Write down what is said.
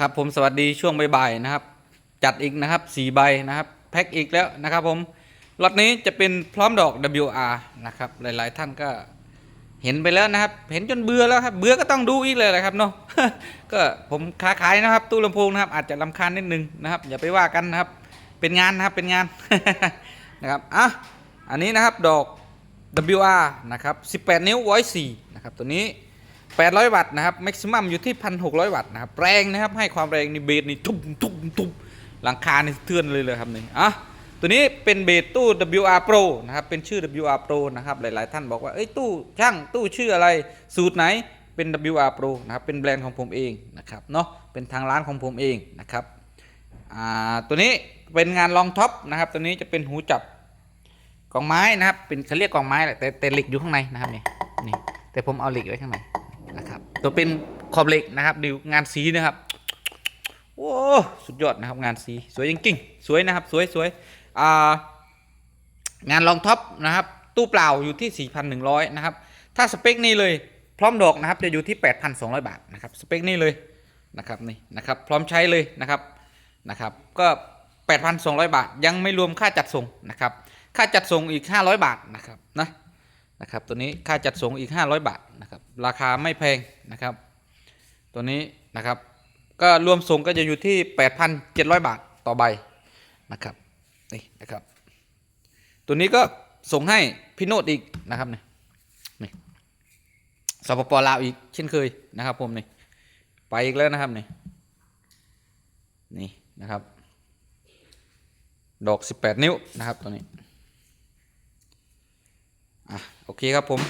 ครับผมสวัสดีช่วงบ่ายๆนะครับ จัดอีกนะครับสี่ใบนะครับแพ็คอีกแล้วนะครับผมล็อตนี้จะเป็นพร้อมดอก WR นะครับหลายๆท่านก็เห็นไปแล้วนะครับ เห็นจนเบื่อแล้วครับเบื่อก็ต้องดูอีกเลยแหละครับเนาะก็ผมค้าขายนะครับ ตู้ลำโพงนะครับ อาจจะลำคาญนิดนึงนะครับ อย่าไปว่ากันนะครับ เป็นงานนะครับเป็นงานนะครับอะอันนี้นะครับดอก WR นะครับ 18 นิ้ว voice 4นะครับตัวนี้ 800 วัตต์นะครับแม็กซิมัมอยู่ที่ 1,600 วัตต์นะครับแรงนะครับให้ความแรงนี่เบสนี่ทุ่มทุ่มทุ่มหลังคานี่เทือนเลยเลยครับนี่อะตัวนี้เป็นเบสตู้ WR Pro นะครับเป็นชื่อ WR Pro นะครับหลายๆ ท่านบอกว่าเอ้ยตู้ช่างตู้ชื่ออะไรสูตรไหนเป็น WR Pro นะครับเป็นแบรนด์ของผมเองนะครับเนาะเป็นทางร้านของผมเองนะครับอ่าตัวนี้เป็นงานรองท็อปนะครับตัวนี้จะเป็นหูจับกองไม้นะครับเป็นเขาเรียกกองไม้แหละแต่แต่เหล็กอยู่ข้างในนะครับนี่นี่แต่ผมเอาเหล็กไว้ข้างใน ตัวเป็นขอบเหล็กนะครับดูงานสีนะครับโอ้สุดยอดนะครับงานสีสวยจริงๆสวยนะครับสวยสวยอ่างานรองท็อปนะครับ ตู้เปล่าอยู่ที่ 4,100 นะครับ ถ้าสเปคนี้เลยพร้อมดอกนะครับจะอยู่ที่ 8,200 บาทนะครับสเปคนี้เลยนะครับนี่นะครับพร้อมใช้เลยนะครับนะครับก็ 8,200 บาท ยังไม่รวมค่าจัดส่งนะครับค่าจัดส่งอีก 500 บาทนะครับนะนะครับตัวนี้ค่าจัดส่งอีก 500 บาทนะครับราคาไม่แพง นะครับ ตัวนี้นะครับ ก็รวมส่งก็จะอยู่ที่ 8,700 บาทต่อใบนะครับนี่นะครับ ตัวนี้ก็ส่งให้พี่โนดอีกนะครับนี่นี่สปปลาวอีกเช่นเคยนะครับผมนี่ไปอีกแล้วนะครับนี่นี่นะครับ ดอก 18 นิ้วนะครับตัวนี้อะโอเคครับผม